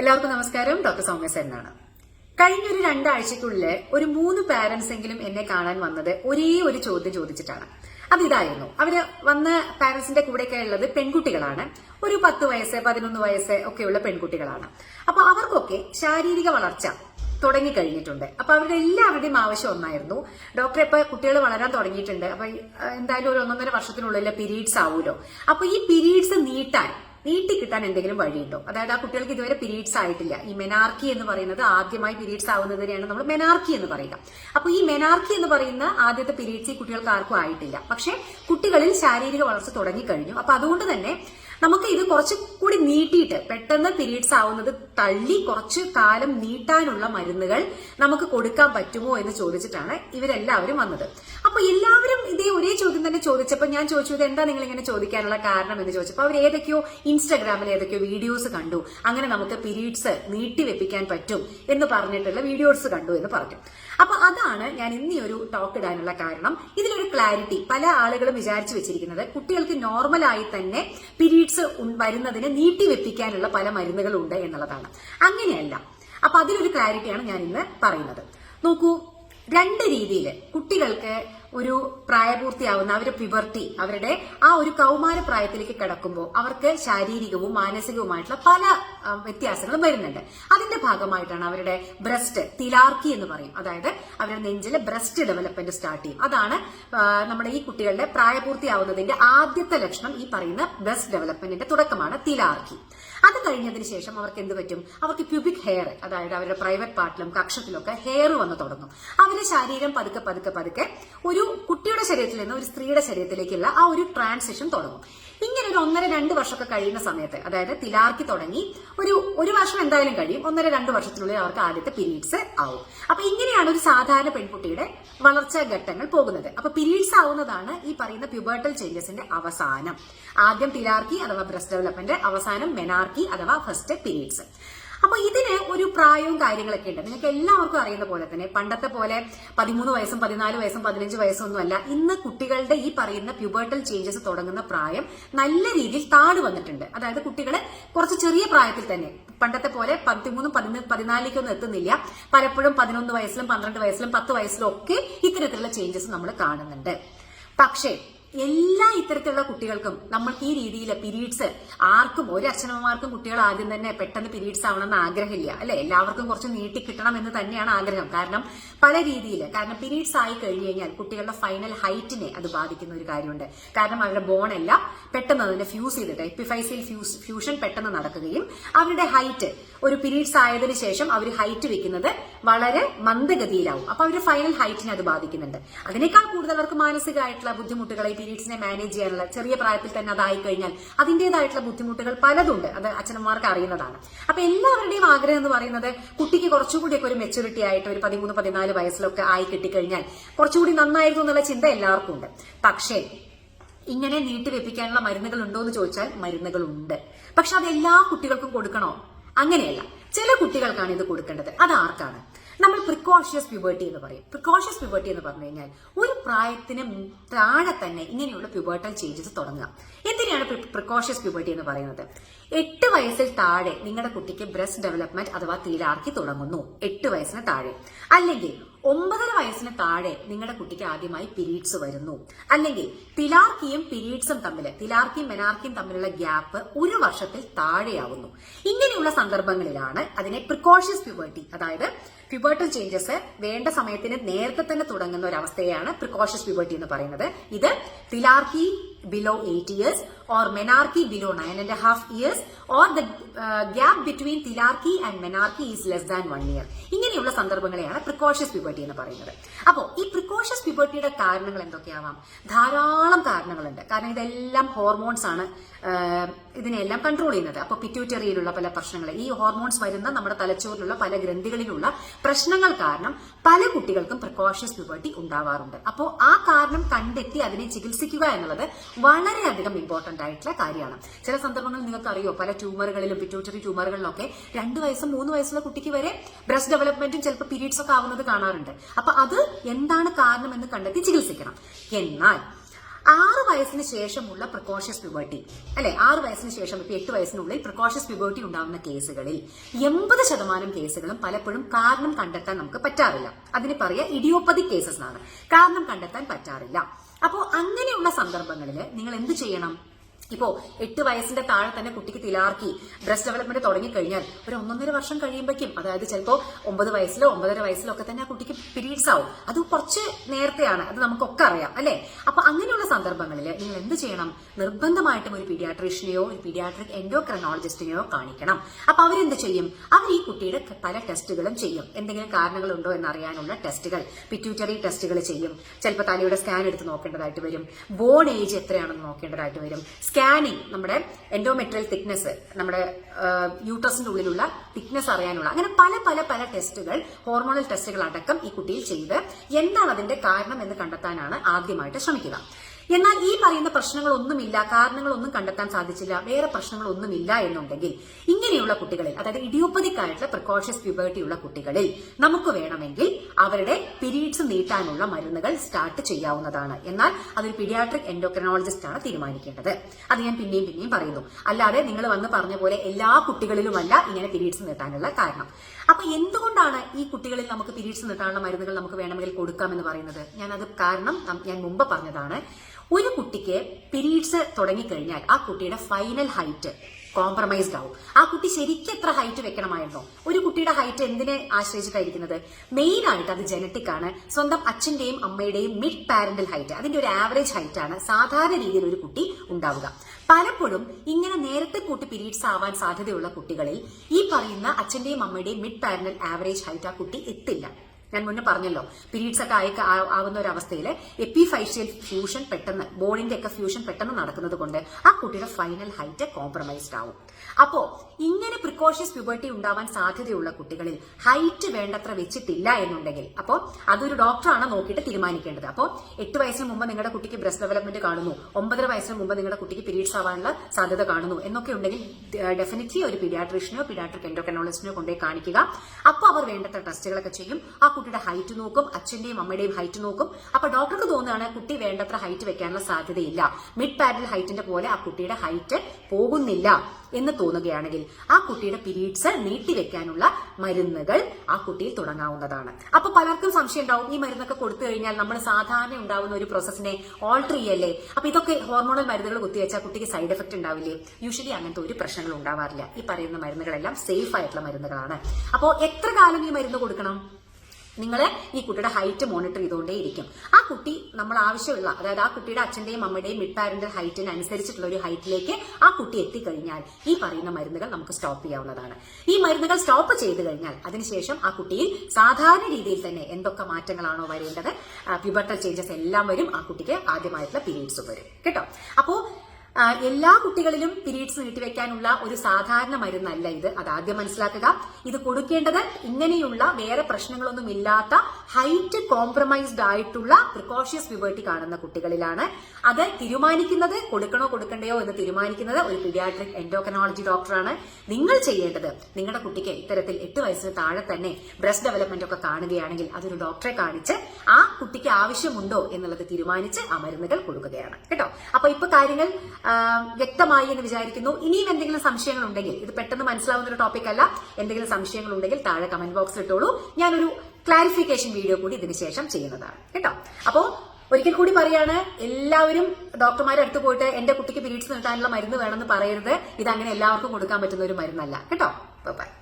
എല്ലാവർക്കും നമസ്കാരം. ഡോക്ടർ സൗമ്യ സെന്നാണ്. കഴിഞ്ഞൊരു രണ്ടാഴ്ചക്കുള്ളിൽ ഒരു മൂന്ന് പാരന്റ്സ് എങ്കിലും എന്നെ കാണാൻ വന്നത് ഒരേ ഒരു ചോദ്യം ചോദിച്ചിട്ടാണ്. അത് ഇതായിരുന്നു. അവർ വന്ന പാരന്റ്സിന്റെ കൂടെയൊക്കെ ഉള്ളത് പെൺകുട്ടികളാണ്. ഒരു പത്ത് വയസ്സ് പതിനൊന്ന് വയസ്സ് ഒക്കെയുള്ള പെൺകുട്ടികളാണ്. അപ്പൊ അവർക്കൊക്കെ ശാരീരിക വളർച്ച തുടങ്ങിക്കഴിഞ്ഞിട്ടുണ്ട്. അപ്പൊ അവരുടെ എല്ലാവരുടെയും ആവശ്യം ഒന്നായിരുന്നു. ഡോക്ടറെ ഇപ്പൊ കുട്ടികൾ വളരാൻ തുടങ്ങിയിട്ടുണ്ട്. അപ്പൊ എന്തായാലും ഒരു ഒന്നൊന്നര വർഷത്തിനുള്ളിൽ പീരീഡ്സ് ആവുമല്ലോ അപ്പൊ ഈ പീരീഡ്സ് നീട്ടാൻ നീട്ടി കിട്ടാൻ എന്തെങ്കിലും വഴിയുണ്ടോ? അതായത് ആ കുട്ടികൾക്ക് ഇതുവരെ പീരീഡ്സ് ആയിട്ടില്ല. ഈ മെനാർക്കി എന്ന് പറയുന്നത് ആദ്യമായി പീരീഡ്സ് ആവുന്നതിനെയാണ് നമ്മൾ മെനാർക്കി എന്ന് പറയുക. അപ്പൊ ഈ മെനാർക്കി എന്ന് പറയുന്ന ആദ്യത്തെ പീരീഡ്സ് ഈ കുട്ടികൾക്ക് ആർക്കും ആയിട്ടില്ല. പക്ഷേ കുട്ടികളിൽ ശാരീരിക വളർച്ച തുടങ്ങിക്കഴിഞ്ഞു. അപ്പൊ അതുകൊണ്ട് തന്നെ നമുക്ക് ഇത് കുറച്ച് കൂടി നീട്ടിയിട്ട് പെട്ടെന്ന് പീരീഡ്സ് ആവുന്നത് തള്ളി കുറച്ച് കാലം നീട്ടാനുള്ള മരുന്നുകൾ നമുക്ക് കൊടുക്കാൻ പറ്റുമോ എന്ന് ചോദിച്ചിട്ടാണ് ഇവരെല്ലാവരും വന്നത്. അപ്പൊ എല്ലാവരും ഇതേ ഒരേ ചോദ്യം തന്നെ ചോദിച്ചപ്പോൾ ഞാൻ ചോദിച്ചു ഇത് എന്താ നിങ്ങൾ ഇങ്ങനെ ചോദിക്കാനുള്ള കാരണം? എന്ന് ചോദിച്ചപ്പോൾ അവർ ഏതൊക്കെയോ ഇൻസ്റ്റാഗ്രാമിൽ ഏതൊക്കെയോ വീഡിയോസ് കണ്ടു. അങ്ങനെ നമുക്ക് പീരീഡ്സ് നീട്ടി വെപ്പിക്കാൻ പറ്റും എന്ന് പറഞ്ഞിട്ടുള്ള വീഡിയോസ് കണ്ടു എന്ന് പറഞ്ഞു. അപ്പൊ അതാണ് ഞാൻ ഇന്നീ ഒരു ടോക്ക് ഇടാനുള്ള കാരണം. ഇതിലൊരു ക്ലാരിറ്റി പല ആളുകളും വിചാരിച്ചു വെച്ചിരിക്കുന്നത് കുട്ടികൾക്ക് നോർമലായി തന്നെ പീരീഡ്സ് വരുന്നതിന് നീട്ടി വെപ്പിക്കാനുള്ള പല മരുന്നുകളുണ്ട് എന്നുള്ളതാണ്. അങ്ങനെയല്ല. അപ്പൊ അതിലൊരു ക്ലാരിറ്റിയാണ് ഞാൻ ഇന്ന് പറയുന്നത്. നോക്കൂ രണ്ട് രീതിയിൽ കുട്ടികൾക്ക് ഒരു പ്രായപൂർത്തിയാവുന്ന അവരുടെ പ്യുബർട്ടി അവരുടെ ആ ഒരു കൗമാര പ്രായത്തിലേക്ക് കിടക്കുമ്പോൾ അവർക്ക് ശാരീരികവും മാനസികവുമായിട്ടുള്ള പല വ്യത്യാസങ്ങളും വരുന്നുണ്ട്. അതിന്റെ ഭാഗമായിട്ടാണ് അവരുടെ ബ്രസ്റ്റ് തിലാർക്കി എന്ന് പറയും. അതായത് അവരുടെ നെഞ്ചിലെ ബ്രസ്റ്റ് ഡെവലപ്മെന്റ് സ്റ്റാർട്ട് ചെയ്യും. അതാണ് നമ്മുടെ ഈ കുട്ടികളുടെ പ്രായപൂർത്തിയാവുന്നതിന്റെ ആദ്യത്തെ ലക്ഷണം ഈ പറയുന്ന ബ്രസ്റ്റ് ഡെവലപ്മെന്റിന്റെ തുടക്കമാണ് തിലാർക്കി. അത് കഴിഞ്ഞതിന് ശേഷം അവർക്ക് എന്ത് പറ്റും? അവർക്ക് പ്യൂബിക് ഹെയർ അതായത് അവരുടെ പ്രൈവറ്റ് പാർട്ടിലും കക്ഷത്തിലൊക്കെ ഹെയർ വന്ന് തുടങ്ങും. അവരുടെ ശരീരം പതുക്കെ പതുക്കെ പതുക്കെ ഒരു കുട്ടിയുടെ ശരീരത്തിൽ നിന്ന് ഒരു സ്ത്രീയുടെ ശരീരത്തിലേക്കുള്ള ആ ഒരു ട്രാൻസിഷൻ തുടങ്ങും. ഇങ്ങനെ ഒരു ഒന്നര രണ്ട് വർഷമൊക്കെ കഴിയുന്ന സമയത്ത് അതായത് തിലാർക്കി തുടങ്ങി ഒരു ഒരു വർഷം എന്തായാലും കഴിയും ഒന്നര രണ്ട് വർഷത്തിനുള്ളിൽ അവർക്ക് ആദ്യത്തെ പീരീഡ്സ് ആവും. അപ്പൊ ഇങ്ങനെയാണ് ഒരു സാധാരണ പെൺകുട്ടിയുടെ വളർച്ചാ ഘട്ടങ്ങൾ പോകുന്നത്. അപ്പൊ പീരീഡ്സ് ആവുന്നതാണ് ഈ പറയുന്ന പ്യൂബർട്ടൽ ചേഞ്ചസിന്റെ അവസാനം. ആദ്യം തിലാർക്കി അഥവാ ബ്രസ്റ്റ് ഡെവലപ്മെന്റ് അവസാനം മെനാർക്കി അഥവാ ഫസ്റ്റ് പീരീഡ്സ് അപ്പൊ ഇതിന് ഒരു പ്രായവും കാര്യങ്ങളൊക്കെ ഉണ്ട്. നിങ്ങൾക്ക് എല്ലാവർക്കും അറിയുന്ന പോലെ തന്നെ പണ്ടത്തെ പോലെ പതിമൂന്ന് വയസ്സും പതിനാല് വയസ്സും പതിനഞ്ച് വയസ്സും ഒന്നുമല്ല ഇന്ന് കുട്ടികളുടെ ഈ പറയുന്ന പ്യൂബർട്ടൽ ചേഞ്ചസ് തുടങ്ങുന്ന പ്രായം നല്ല രീതിയിൽ താഴ് വന്നിട്ടുണ്ട്. അതായത് കുട്ടികളെ കുറച്ച് ചെറിയ പ്രായത്തിൽ തന്നെ പണ്ടത്തെ പോലെ പതിമൂന്നും പതിന പതിനാലിലേക്കൊന്നും എത്തുന്നില്ല. പലപ്പോഴും പതിനൊന്ന് വയസ്സിലും പന്ത്രണ്ട് വയസ്സിലും പത്ത് വയസ്സിലും ഒക്കെ ഇത്തരത്തിലുള്ള ചേഞ്ചസ് നമ്മൾ കാണുന്നുണ്ട്. പക്ഷേ എല്ലാ ഇത്തരത്തിലുള്ള കുട്ടികൾക്കും നമ്മൾക്ക് ഈ രീതിയിൽ പീരീഡ്സ് ആർക്കും ഒരു അച്ഛനമ്മമാർക്കും കുട്ടികൾ ആദ്യം തന്നെ പെട്ടെന്ന് പീരീഡ്സ് ആവണമെന്ന് ആഗ്രഹമില്ല അല്ലെ? എല്ലാവർക്കും കുറച്ച് നീട്ടി കിട്ടണം എന്ന് തന്നെയാണ് ആഗ്രഹം. കാരണം പല രീതിയിൽ കാരണം പീരീഡ്സ് ആയി കഴിഞ്ഞു കഴിഞ്ഞാൽ കുട്ടികളുടെ ഫൈനൽ ഹൈറ്റിനെ അത് ബാധിക്കുന്ന ഒരു കാര്യമുണ്ട്. കാരണം അവരുടെ ബോൺ എല്ലാം പെട്ടെന്ന് അതിനെ ഫ്യൂസ് ചെയ്തിട്ട് എപ്പിഫൈസിൽ ഫ്യൂസ് ഫ്യൂഷൻ പെട്ടെന്ന് നടക്കുകയും അവരുടെ ഹൈറ്റ് ഒരു പീരീഡ്സ് ആയതിനു ശേഷം അവർ ഹൈറ്റ് വെക്കുന്നത് വളരെ മന്ദഗതിയിലാവും. അപ്പൊ അവരുടെ ഫൈനൽ ഹൈറ്റിനെ അത് ബാധിക്കുന്നുണ്ട്. അതിനേക്കാൾ കൂടുതൽ അവർക്ക് മാനസികമായിട്ടുള്ള ബുദ്ധിമുട്ടുകൾ ഈ പീരീഡ്സിനെ മാനേജ് ചെയ്യാനുള്ള ചെറിയ പ്രായത്തിൽ തന്നെ അതായി കഴിഞ്ഞാൽ അതിന്റേതായിട്ടുള്ള ബുദ്ധിമുട്ടുകൾ പലതുണ്ട്. അത് അച്ഛനന്മാർക്ക് അറിയുന്നതാണ്. അപ്പൊ എല്ലാവരുടെയും ആഗ്രഹം എന്ന് പറയുന്നത് കുട്ടിക്ക് കുറച്ചുകൂടിയൊക്കെ ഒരു മെച്ചൂരിറ്റി ആയിട്ട് ഒരു പതിമൂന്ന് പതിനാല് വയസ്സിലൊക്കെ ആയി കിട്ടിക്കഴിഞ്ഞാൽ കുറച്ചുകൂടി നന്നായിരുന്നു എന്നുള്ള ചിന്ത എല്ലാവർക്കും ഉണ്ട്. പക്ഷേ ഇങ്ങനെ നീട്ടിവെപ്പിക്കാനുള്ള മരുന്നുകൾ ഉണ്ടോ എന്ന് ചോദിച്ചാൽ മരുന്നുകളുണ്ട്. പക്ഷെ അത് എല്ലാ കുട്ടികൾക്കും കൊടുക്കണോ? അങ്ങനെയല്ല. ചില കുട്ടികൾക്കാണ് ഇത് കൊടുക്കേണ്ടത്. അത് ആർക്കാണ്? നമ്മൾ പ്രിക്കോഷ്യസ് പ്യൂബേർട്ടി എന്ന് പറയും. പ്രിക്കോഷ്യസ് പ്യൂബേർട്ടി എന്ന് പറഞ്ഞു കഴിഞ്ഞാൽ ഒരു പ്രായത്തിന് താഴെ തന്നെ ഇങ്ങനെയുള്ള പ്യൂബർട്ടൽ ചേഞ്ചസ് തുടങ്ങുക. എന്തിനാണ് പ്രിക്കോഷ്യസ് പ്യൂബേർട്ടി എന്ന് പറയുന്നത്? എട്ട് വയസ്സിൽ താഴെ നിങ്ങളുടെ കുട്ടിക്ക് ബ്രസ്റ്റ് ഡെവലപ്മെന്റ് അഥവാ തീലാർക്കി തുടങ്ങുന്നു. എട്ട് വയസ്സിന് താഴെ. അല്ലെങ്കിൽ ഒമ്പതര വയസ്സിന് താഴെ നിങ്ങളുടെ കുട്ടിക്ക് ആദ്യമായി പിരീഡ്സ് വരുന്നു. അല്ലെങ്കിൽ തിലാർക്കിയും പിരീഡ്സും തമ്മിൽ തിലാർക്കിയും മെനാർക്കിയും തമ്മിലുള്ള ഗ്യാപ്പ് ഒരു വർഷത്തിൽ താഴെയാവുന്നു. ഇങ്ങനെയുള്ള സന്ദർഭങ്ങളിലാണ് അതിനെ പ്രിക്കോഷ്യസ് പ്യൂബർട്ടി അതായത് പ്യൂബർട്ടൽ ചേഞ്ചസ് വേണ്ട സമയത്തിന് നേരത്തെ തന്നെ തുടങ്ങുന്ന ഒരു അവസ്ഥയാണ് പ്രിക്കോഷ്യസ് പ്യൂബർട്ടി എന്ന് പറയുന്നത്. ഇത് thelarche below eight years or menarche below nine and half years or the gap between thelarche and menarche is less than 1 year ഇങ്ങനെയുള്ള സന്ദർഭങ്ങളെയാണ് പ്രിക്കോഷ്യസ് പ്യൂബർട്ടി എന്ന് പറയുന്നത്. അപ്പോൾ ഈ പ്രിക്കോഷ്യസ് പ്യൂബർട്ടിയുടെ കാരണങ്ങൾ എന്തൊക്കെയാവാം? ധാരാളം കാരണങ്ങളുണ്ട്. കാരണം ഇതെല്ലാം ഹോർമോൺസ് ആണ് ഇതിനെല്ലാം കൺട്രോൾ ചെയ്യുന്നത്. അപ്പോൾ പിറ്റ്യൂറ്ററിയിലുള്ള പല പ്രശ്നങ്ങൾ ഈ ഹോർമോൺസ് വരുന്ന നമ്മുടെ തലച്ചോറിലുള്ള പല ഗ്രന്ഥികളിലുള്ള പ്രശ്നങ്ങൾ കാരണം പല കുട്ടികൾക്കും പ്രിക്കോഷ്യസ് പ്യൂബർട്ടി ഉണ്ടാവാറുണ്ട്. അപ്പോൾ ആ കാരണം കണ്ടെത്തി അതിനെ ചികിത്സിക്കുക എന്നുള്ളത് വളരെയധികം ഇമ്പോർട്ടന്റ് ആയിട്ടുള്ള കാര്യമാണ്. ചില സന്ദർഭങ്ങളിൽ നിങ്ങൾക്ക് അറിയോ പല ട്യൂമറുകളിലും പിറ്റ്യൂട്ടറി ട്യൂമറുകളിലൊക്കെ രണ്ട് വയസ്സും മൂന്ന് വയസ്സുള്ള കുട്ടിക്ക് വരെ ബ്രസ്റ്റ് ഡെവലപ്മെന്റും ചിലപ്പോൾ പീരീഡ്സ് ഒക്കെ ആവുന്നത് കാണാറുണ്ട്. അപ്പൊ അത് എന്താണ് കാരണം എന്ന് കണ്ടെത്തി ചികിത്സിക്കണം. എന്നാൽ ആറ് വയസ്സിന് ശേഷമുള്ള പ്രിക്കോഷ്യസ് പ്യൂബർട്ടി അല്ലെ? ആറ് വയസ്സിന് ശേഷം ഇപ്പൊ എട്ട് വയസ്സിനുള്ളിൽ പ്രിക്കോഷ്യസ് പ്യൂബർട്ടി ഉണ്ടാകുന്ന കേസുകളിൽ എൺപത് ശതമാനം കേസുകളും പലപ്പോഴും കാരണം കണ്ടെത്താൻ നമുക്ക് പറ്റാറില്ല. അതിന് പറയുക ഇഡിയോപ്പതി കേസസ് ആണ് കാരണം കണ്ടെത്താൻ പറ്റാറില്ല. അപ്പോൾ അങ്ങനെയുള്ള സന്ദർഭങ്ങളിൽ നിങ്ങൾ എന്ത് ചെയ്യണം? ഇപ്പോ എട്ട് വയസ്സിന്റെ താഴെ തന്നെ കുട്ടിക്ക് തിലാർക്കി ബ്രസ്റ്റ് ഡെവലപ്മെന്റ് തുടങ്ങിക്കഴിഞ്ഞാൽ ഒരു ഒന്നൊന്നര വർഷം കഴിയുമ്പോഴേക്കും അതായത് ചിലപ്പോൾ ഒമ്പത് വയസ്സിലോ ഒമ്പതര വയസ്സിലോ ഒക്കെ തന്നെ ആ കുട്ടിക്ക് പീരീഡ്സ് ആവും. അത് കുറച്ച് നേരത്തെയാണ് അത് നമുക്കൊക്കെ അറിയാം അല്ലേ? അപ്പൊ അങ്ങനെയുള്ള സന്ദർഭങ്ങളിൽ നിങ്ങൾ എന്ത് ചെയ്യണം? നിർബന്ധമായിട്ടും ഒരു പീഡിയാട്രീഷ്യനെയോ ഒരു പീഡിയാട്രിക് എൻഡോക്രനോളജിസ്റ്റിനെയോ കാണിക്കണം. അപ്പൊ അവരെന്ത് ചെയ്യും? അവർ ഈ കുട്ടിയുടെ പല ടെസ്റ്റുകളും ചെയ്യും. എന്തെങ്കിലും കാരണങ്ങളുണ്ടോ എന്നറിയാനുള്ള ടെസ്റ്റുകൾ പിറ്റ്യൂട്ടറി ടെസ്റ്റുകൾ ചെയ്യും. ചിലപ്പോൾ തലയുടെ സ്കാൻ എടുത്ത് നോക്കേണ്ടതായിട്ട് വരും. ബോൺ ഏജ് എത്രയാണെന്ന് നോക്കേണ്ടതായിട്ട് വരും. സ്കാനിങ് നമ്മുടെ എൻഡോമെട്രിയൽ തിക്നെസ് നമ്മുടെ യൂട്രസിന്റെ ഉള്ളിലുള്ള തിക്നെസ് അറിയാനുള്ള അങ്ങനെ പല പല പല ടെസ്റ്റുകൾ ഹോർമോണൽ ടെസ്റ്റുകൾ അടക്കം ഈ കുട്ടിയിൽ ചെയ്ത് എന്താണ് അതിന്റെ കാരണം എന്ന് കണ്ടെത്താനാണ് ആദ്യമായിട്ട് ശ്രമിക്കുക. എന്നാൽ ഈ പറയുന്ന പ്രശ്നങ്ങളൊന്നുമില്ല കാരണങ്ങളൊന്നും കണ്ടെത്താൻ സാധിച്ചില്ല വേറെ പ്രശ്നങ്ങളൊന്നുമില്ല എന്നുണ്ടെങ്കിൽ ഇങ്ങനെയുള്ള കുട്ടികളിൽ അതായത് ഇഡിയോപ്പതിക് ആയിട്ടുള്ള പ്രിക്കോഷ്യസ് പ്യൂബേർട്ടി ഉള്ള കുട്ടികളിൽ നമുക്ക് വേണമെങ്കിൽ അവരുടെ പിരീഡ്സ് നീട്ടാനുള്ള മരുന്നുകൾ സ്റ്റാർട്ട് ചെയ്യാവുന്നതാണ്. എന്നാൽ അതൊരു പീഡിയാട്രിക് എൻഡോക്രനോളജിസ്റ്റ് ആണ് തീരുമാനിക്കേണ്ടത്. അത് ഞാൻ പിന്നെയും പിന്നെയും പറയുന്നു. അല്ലാതെ നിങ്ങൾ വന്ന് പറഞ്ഞ പോലെ എല്ലാ കുട്ടികളിലുമല്ല ഇങ്ങനെ പിരീഡ്സ് നീട്ടാനുള്ള കാരണം. അപ്പൊ എന്തുകൊണ്ടാണ് ഈ കുട്ടികളിൽ നമുക്ക് പിരീഡ്സ് നീട്ടാനുള്ള മരുന്നുകൾ നമുക്ക് വേണമെങ്കിൽ കൊടുക്കാമെന്ന് പറയുന്നത്? ഞാൻ അത് കാരണം ഞാൻ മുമ്പ് പറഞ്ഞതാണ് ഒരു കുട്ടിക്ക് പീരീഡ്സ് തുടങ്ങിക്കഴിഞ്ഞാൽ ആ കുട്ടിയുടെ ഫൈനൽ ഹൈറ്റ് കോംപ്രമൈസ്ഡ് ആവും. ആ കുട്ടി ശരിക്കും എത്ര ഹൈറ്റ് വെക്കണമായിരുന്നോ? ഒരു കുട്ടിയുടെ ഹൈറ്റ് എന്തിനെ ആശ്രയിച്ചിട്ടായിരിക്കുന്നത്? മെയിൻ ആയിട്ട് അത് ജനറ്റിക് ആണ്. സ്വന്തം അച്ഛന്റെയും അമ്മയുടെയും മിഡ് പാരന്റൽ ഹൈറ്റ് അതിന്റെ ഒരു ആവറേജ് ഹൈറ്റ് ആണ് സാധാരണ രീതിയിൽ ഒരു കുട്ടി ഉണ്ടാവുക. പലപ്പോഴും ഇങ്ങനെ നേരത്തെ കൂട്ടി പീരീഡ്സ് ആവാൻ സാധ്യതയുള്ള കുട്ടികളിൽ ഈ പറയുന്ന അച്ഛന്റെയും അമ്മയുടെയും മിഡ് പാരന്റൽ ആവറേജ് ഹൈറ്റ് ആ കുട്ടി എത്തില്ല. ഞാൻ മുന്നേ പറഞ്ഞല്ലോ പീരീഡ്സ് ഒക്കെ ആയി ആവുന്ന ഒരു അവസ്ഥയിൽ എപ്പിഫൈഷ്യൽ ഫ്യൂഷൻ പെട്ടെന്ന് ബോണിന്റെ ഒക്കെ ഫ്യൂഷൻ പെട്ടെന്ന് നടക്കുന്നത് കൊണ്ട് ആ കുട്ടിയുടെ ഫൈനൽ ഹൈറ്റ് കോംപ്രമൈസ്ഡ് ആവും. അപ്പോ ഇങ്ങനെ പ്രിക്കോഷ്യസ് പ്യൂബർട്ടി ഉണ്ടാവാൻ സാധ്യതയുള്ള കുട്ടികളിൽ ഹൈറ്റ് വേണ്ടത്ര വെച്ചിട്ടില്ല എന്നുണ്ടെങ്കിൽ അപ്പോ അതൊരു ഡോക്ടറാണ് നോക്കിയിട്ട് തീരുമാനിക്കേണ്ടത്. അപ്പോ എട്ട് വയസ്സിന് മുമ്പ് നിങ്ങളുടെ കുട്ടിക്ക് ബ്രസ്റ്റ് ഡെവലപ്മെന്റ് കാണുന്നു ഒമ്പതര വയസ്സിന് മുമ്പ് നിങ്ങളുടെ കുട്ടിക്ക് പീരീഡ്സ് ആവാനുള്ള സാധ്യത കാണുന്നു എന്നൊക്കെ ഉണ്ടെങ്കിൽ ഡെഫിനറ്റ്ലി ഒരു പീഡിയാട്രീഷ്യനോ പീഡിയാട്രിക് എൻഡോക്രനോളജിസ്റ്റിനോ കൊണ്ടുപോയി കാണിക്കുക. അപ്പോൾ അവർ വേണ്ടത്ര ടെസ്റ്റുകളൊക്കെ ചെയ്യും. ആ കുട്ടിയുടെ ഹൈറ്റ് നോക്കും അച്ഛന്റെയും അമ്മയുടെയും ഹൈറ്റ് നോക്കും. അപ്പൊ ഡോക്ടർക്ക് തോന്നുകയാണ് കുട്ടി വേണ്ടത്ര ഹൈറ്റ് വെക്കാനുള്ള സാധ്യതയില്ല. മിഡ് പാരൽ ഹൈറ്റിന്റെ പോലെ ആ കുട്ടിയുടെ ഹൈറ്റ് പോകുന്നില്ല എന്ന് തോന്നുകയാണെങ്കിൽ ആ കുട്ടിയുടെ പീരീഡ്സ് നീട്ടിവെക്കാനുള്ള മരുന്നുകൾ ആ കുട്ടിയിൽ തുടങ്ങാവുന്നതാണ്. അപ്പൊ പലർക്കും സംശയം ഉണ്ടാവും ഈ മരുന്നൊക്കെ കൊടുത്തു കഴിഞ്ഞാൽ നമ്മൾ സാധാരണ ഉണ്ടാവുന്ന ഒരു പ്രോസസ്സിനെ ഓൾട്ടർ ചെയ്യല്ലേ? അപ്പൊ ഇതൊക്കെ ഹോർമോണൽ മരുന്നുകൾ കുത്തിവെച്ചാൽ കുട്ടിക്ക് സൈഡ് എഫക്ട് ഉണ്ടാവില്ലേ? യൂഷ്വലി അങ്ങനത്തെ ഒരു പ്രശ്നങ്ങളും ഉണ്ടാവാറില്ല. ഈ പറയുന്ന മരുന്നുകളെല്ലാം സേഫ് ആയിട്ടുള്ള മരുന്നുകളാണ്. അപ്പോൾ എത്ര കാലം ഈ മരുന്ന് കൊടുക്കണം? നിങ്ങൾ ഈ കുട്ടിയുടെ ഹൈറ്റ് മോണിറ്റർ ചെയ്തുകൊണ്ടേ ഇരിക്കും. ആ കുട്ടി നമ്മൾ ആവശ്യമുള്ള അതായത് ആ കുട്ടിയുടെ അച്ഛന്റെയും അമ്മയുടെയും മിഡ് പാരന്റൽ ഹൈറ്റിന് അനുസരിച്ചിട്ടുള്ള ഒരു ഹൈറ്റിലേക്ക് ആ കുട്ടി എത്തിക്കഴിഞ്ഞാൽ ഈ പറയുന്ന മരുന്നുകൾ നമുക്ക് സ്റ്റോപ്പ് ചെയ്യാവുന്നതാണ്. ഈ മരുന്നുകൾ സ്റ്റോപ്പ് ചെയ്തു കഴിഞ്ഞാൽ അതിനുശേഷം ആ കുട്ടിയിൽ സാധാരണ രീതിയിൽ തന്നെ എന്തൊക്കെ മാറ്റങ്ങളാണോ വരേണ്ടത് പ്യൂബർട്ടൽ ചേഞ്ചസ് എല്ലാം വരും ആ കുട്ടിക്ക് ആദ്യമായിട്ടുള്ള പീരീഡ്സ് വരും. കേട്ടോ? അപ്പോ ആ, എല്ലാ കുട്ടികളിലും പീരീഡ്സ് നീട്ടിവെക്കാനുള്ള ഒരു സാധാരണ മരുന്നല്ല ഇത്. അത് ആദ്യം മനസ്സിലാക്കുക. ഇത് കൊടുക്കേണ്ടത് ഇങ്ങനെയുള്ള വേറെ പ്രശ്നങ്ങളൊന്നും ഇല്ലാത്ത ഹൈറ്റ് കോംപ്രമൈസ്ഡ് ആയിട്ടുള്ള പ്രിക്കോഷ്യസ് പ്യൂബർട്ടി കാണുന്ന കുട്ടികളിലാണ്. അത് തീരുമാനിക്കുന്നത് കൊടുക്കണോ കൊടുക്കണ്ടയോ എന്ന് തീരുമാനിക്കുന്നത് ഒരു പീഡിയാട്രിക് എൻഡോക്രനോളജി ഡോക്ടറാണ് നിങ്ങൾ ചെയ്യേണ്ടത് നിങ്ങളുടെ കുട്ടിക്ക് ഇത്തരത്തിൽ എട്ട് വയസ്സിന് താഴെ തന്നെ ബ്രസ്റ്റ് ഡെവലപ്മെന്റ് ഒക്കെ കാണുകയാണെങ്കിൽ അതൊരു ഡോക്ടറെ കാണിച്ച് ആ കുട്ടിക്ക് ആവശ്യമുണ്ടോ എന്നുള്ളത് തീരുമാനിച്ച് ആ മരുന്നുകൾ കൊടുക്കുകയാണ്. കേട്ടോ? അപ്പൊ ഇപ്പൊ കാര്യങ്ങൾ വ്യക്തമായി എന്ന് വിചാരിക്കുന്നു. ഇനിയും എന്തെങ്കിലും സംശയങ്ങൾ ഉണ്ടെങ്കിൽ ഇത് പെട്ടെന്ന് മനസ്സിലാവുന്ന ഒരു ടോപ്പിക് അല്ല. എന്തെങ്കിലും സംശയങ്ങൾ ഉണ്ടെങ്കിൽ താഴെ കമന്റ് ബോക്സ് ഇട്ടോളൂ. ഞാനൊരു ക്ലാരിഫിക്കേഷൻ വീഡിയോ കൂടി ഇതിന് ശേഷം ചെയ്യുന്നതാണ്. കേട്ടോ? അപ്പോ ഒരിക്കൽ കൂടി പറയാണ് എല്ലാവരും ഡോക്ടർമാരെ അടുത്ത് പോയിട്ട് എന്റെ കുട്ടിക്ക് പീരീഡ്സ് നിർത്താനുള്ള മരുന്ന് വേണമെന്ന് പറയരുത്. ഇത് അങ്ങനെ എല്ലാവർക്കും കൊടുക്കാൻ പറ്റുന്ന ഒരു മരുന്നല്ല. കേട്ടോ? ബൈ